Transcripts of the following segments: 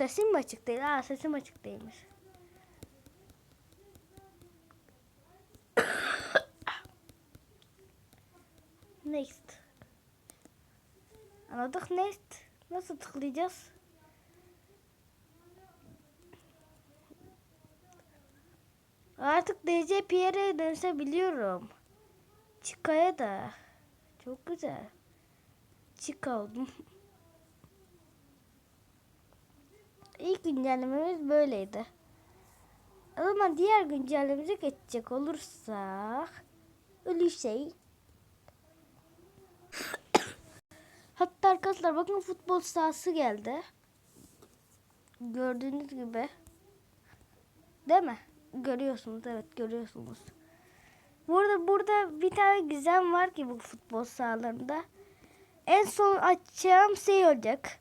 Sesim mi açık değil? Aa sesim açık değilmiş. Next. Anladık next. Nasıl tıklayacağız? Artık DC Pierre'e dönüşebiliyorum. Chico'ya da. Çok güzel. Chico oldum. İlk güncellememiz böyleydi. O zaman diğer güncellememize geçecek olursak ölü şey. Hatta arkadaşlar bakın futbol sahası geldi. Gördüğünüz gibi. Değil mi? Görüyorsunuz evet görüyorsunuz. Burada burada bir tane gizem var ki bu futbol sahalarında. En son açacağım şey olacak.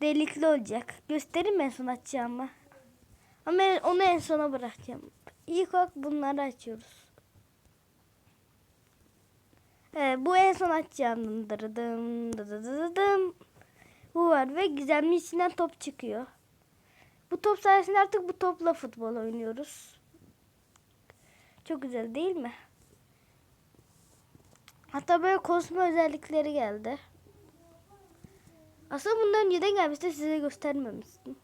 Delikli olacak. Göstereyim en son açacağımı. Ama onu en sona bırakacağım. İlk olarak bunları açıyoruz. Evet, bu en son açacağım. Dırıdım, dıdıdıdım. Bu var ve gizemli içinden top çıkıyor. Bu top sayesinde artık bu topla futbol oynuyoruz. Çok güzel değil mi? Hatta böyle kosmo özellikleri geldi. Aslında bundan önceden gelmişti size göstermemiştim.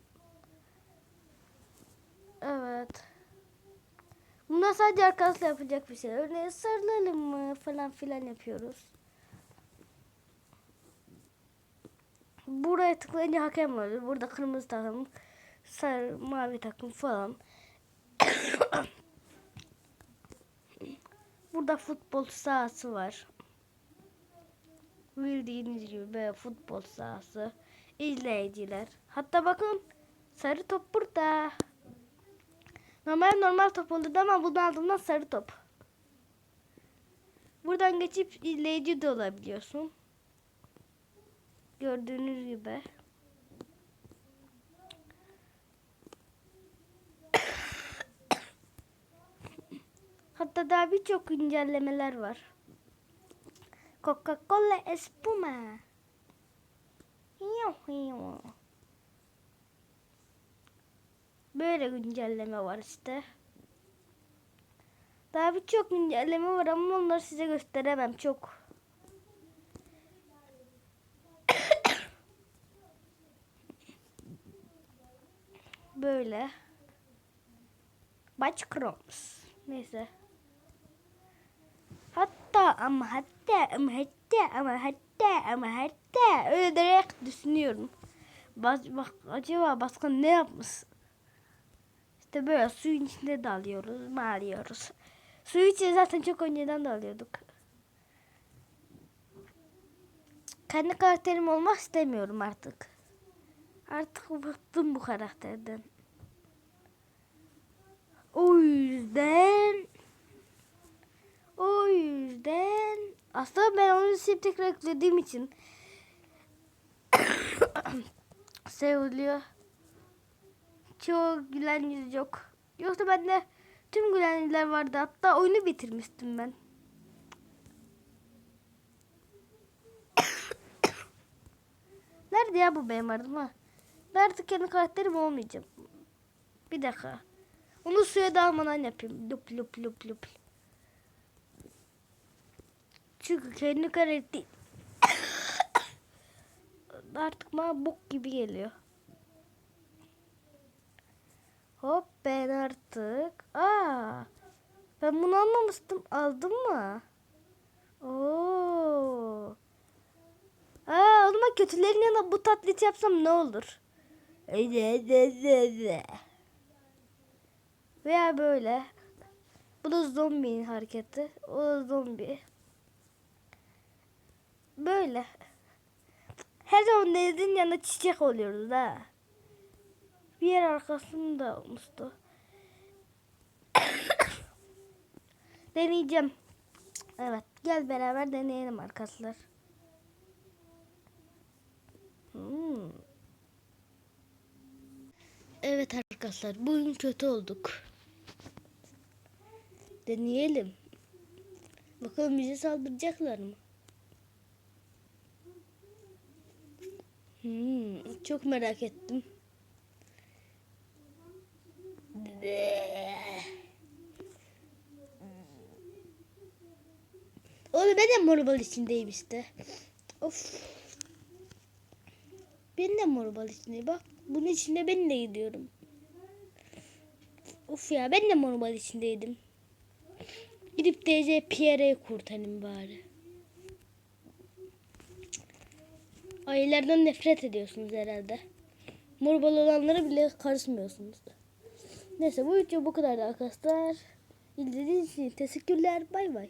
Evet. Bunlar sadece arkadaşlar yapacak bir şey. Örneğin sarılalım mı falan filan yapıyoruz. Buraya tıklayınca hakem oluyor. Burada kırmızı takım, sarı, mavi takım falan. Burada futbol sahası var. Bildiğiniz gibi böyle futbol sahası. İzleyiciler. Hatta bakın sarı top burada. Normal normal top olurdu ama bunu aldığımdan sarı top. Buradan geçip izleyici de olabiliyorsun. Gördüğünüz gibi. Hatta daha birçok güncellemeler var. Coca-Cola Espuma. Böyle güncelleme var işte. Daha birçok güncelleme var ama onları size gösteremem çok. Böyle. Kroms. Neyse. Hatta ama hatta ama hatta ama hatta ama hatta öyle direkt düşünüyorum. Bak, bak acaba başka ne yapmış? İşte böyle suyun içinde dalıyoruz, mağlıyoruz. Suyu içinde zaten çok önceden dalıyorduk. Kendi karakterim olmak istemiyorum artık. Artık bıktım bu karakterden. O yüzden o yüzden aslında ben onu silip tekrar yüklediğim için seviliyor. Çoğu gülen yüz yok. Yoksa bende tüm gülen yüzler vardı. Hatta oyunu bitirmiştim ben. Nerede ya bu benim adım ha? Ben artık kendi karakterim olmayacağım. Bir dakika. Onu suya dalmadan yapayım. Lup lup lup lup. Çünkü kendi karakteri artık bana bok gibi geliyor. Hop ben artık. Aa. Ben bunu almamıştım. Aldım mı? Oo. Aa, o zaman kötülerin yanına bu taklidi yapsam ne olur? Veya böyle. Bu da zombinin hareketi. O da zombi. Böyle. Her zaman denizin yanında çiçek oluyoruz ha. Bir yer arkasında olmuştu. Deneyeceğim. Evet. Gel beraber deneyelim arkadaşlar. Hmm. Evet arkadaşlar. Bugün kötü olduk. Deneyelim. Bakalım bize saldıracaklar mı? Hmm, çok merak ettim. Oğlum ben de morbal içindeyim işte. Of. Ben de morbal içindeyim. Bak bunun içinde ben de gidiyorum. Of ya ben de morbal içindeydim. Gidip DC Pierre'yi kurtarayım bari. Ayılardan nefret ediyorsunuz herhalde. Morbal olanlara bile karışmıyorsunuz. Neyse bu video bu kadar arkadaşlar. İzlediğiniz için teşekkürler. Bay bay.